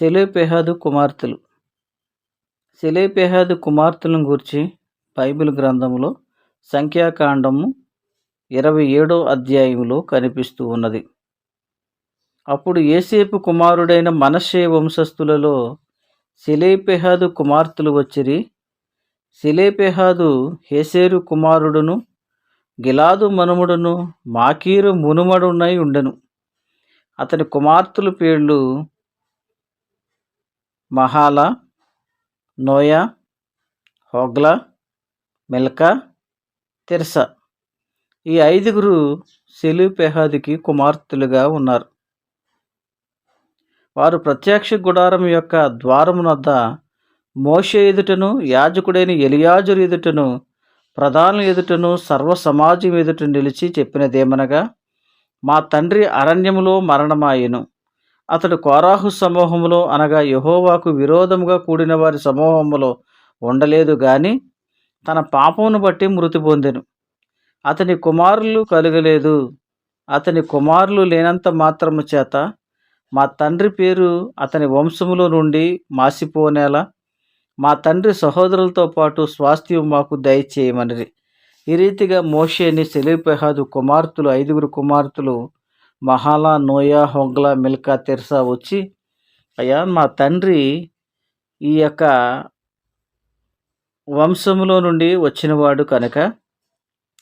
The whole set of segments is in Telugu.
సెలేపెహాదు కుమార్తెలు. సెలేపెహాదు కుమార్తెలను గూర్చి బైబిల్ గ్రంథంలో సంఖ్యాకాండము ఇరవై ఏడో అధ్యాయంలో కనిపిస్తూ ఉన్నది. అప్పుడు ఏసేపు కుమారుడైన మనషే వంశస్థులలో సెలేపెహాదు కుమార్తెలు వచ్చిరి సెలేపెహాదు హేసేరు కుమారుడును గిలాదు మనుముడును మాకీరు మునుమడునై ఉండెను. అతని కుమార్తెల పేర్లు మహాల నోయా హోగ్లా మిల్కా తెర్స. ఈ ఐదుగురు సెలుపెహాదికి కుమార్తెలుగా ఉన్నారు. వారు ప్రత్యక్ష గుడారం యొక్క ద్వారమునద్ద మోషే ఎదుటను యాజకుడైన ఎలియాజురు ఎదుటను ప్రధానుల ఎదుటను సర్వ సమాజం ఎదుట నిలిచి చెప్పినదేమనగా మా తండ్రి అరణ్యములో మరణమాయను. అతడు కోరాహు సమూహములో అనగా యహోవాకు విరోధముగా కూడిన వారి సమూహములో ఉండలేదు గాని తన పాపమును బట్టి మృతి పొందెను. అతని కుమారులు కలగలేదు. అతని కుమారులు లేనంత మాత్రము చేత మా తండ్రి పేరు అతని వంశములో నుండి మాసిపోనేలా మా తండ్రి సహోదరులతో పాటు స్వాస్థ్యం మాకు దయచేయమనిది ఈ రీతిగా మోషేని సెలిపెహాదు కుమార్తెలు ఐదుగురు కుమార్తెలు మహాలా నోయా హొంగ్లా మిల్కా తెర్సా వచ్చి అయ్యా మా తండ్రి ఈ యొక్క వంశములో నుండి వచ్చినవాడు కనుక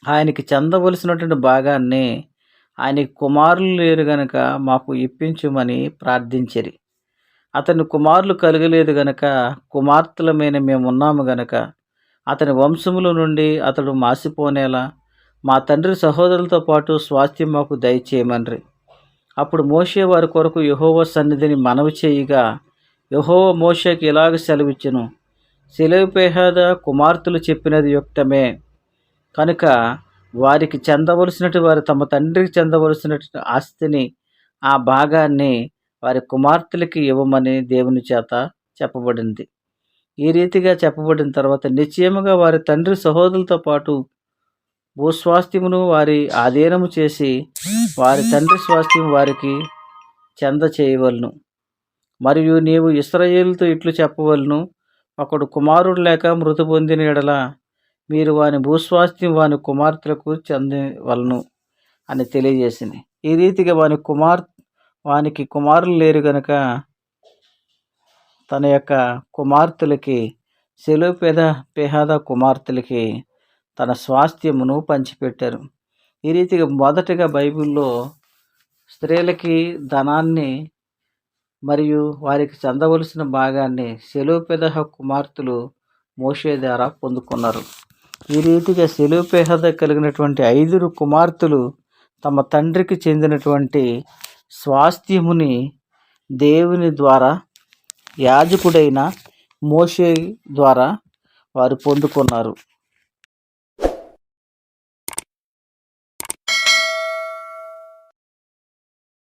ఆయనకి చెందవలసినటువంటి భాగాన్ని ఆయనకి కుమారులు లేరు గనక మాకు ఇప్పించుమని ప్రార్థించరి. అతని కుమారులు కలగలేదు గనక కుమార్తెలమైన మేము ఉన్నాము గనక అతని వంశముల నుండి అతడు మాసిపోనేలా మా తండ్రి సహోదరులతో పాటు స్వాస్థ్యం మాకు దయచేయమన్రి. అప్పుడు మోషే వారి కొరకు యహోవ సన్నిధిని మనవి చేయగా యహోవ మోషేకి ఇలాగ సెలవిచ్చును? సెలవుపేహాద కుమార్తెలు చెప్పినది యుక్తమే. కనుక వారికి చెందవలసినట్టు వారు తమ తండ్రికి చెందవలసినటువంటి ఆస్తిని ఆ భాగాన్ని వారి కుమార్తెలకి ఇవ్వమని దేవుని చేత చెప్పబడింది. ఈ రీతిగా చెప్పబడిన తర్వాత నిశ్చయముగా వారి తండ్రి సహోదరులతో పాటు భూస్వాస్థ్యమును వారి ఆధీనము చేసి వారి తండ్రి స్వాస్థ్యం వారికి చెంద చేయవలను మరియు నీవు ఇస్రాయేలుతో ఇట్లు చెప్పవలను. ఒకడు కుమారుడు లేక మృతి పొందిన ఎడల మీరు వాని భూస్వాస్థ్యం వాని కుమార్తెలకు చెందవలను అని తెలియజేసింది. ఈ రీతిగా వాని కుమార్ వానికి కుమారులు లేరు గనక తన యొక్క కుమార్తెలకి సెలవు పేద పేహాద కుమార్తెలకి తన స్వాస్థ్యమును పంచిపెట్టారు. ఈ రీతిగా మొదటగా బైబిల్లో స్త్రీలకి ధనాన్ని మరియు వారికి చెందవలసిన భాగాన్ని సెలవుపెదహ కుమార్తెలు మోషే ద్వారా పొందుకున్నారు. ఈ రీతిగా సెలోపెహద కలిగినటువంటి ఐదుగురు కుమార్తెలు తమ తండ్రికి చెందినటువంటి స్వాస్థ్యముని దేవుని ద్వారా యాజకుడైన మోషే ద్వారా వారు పొందుకున్నారు.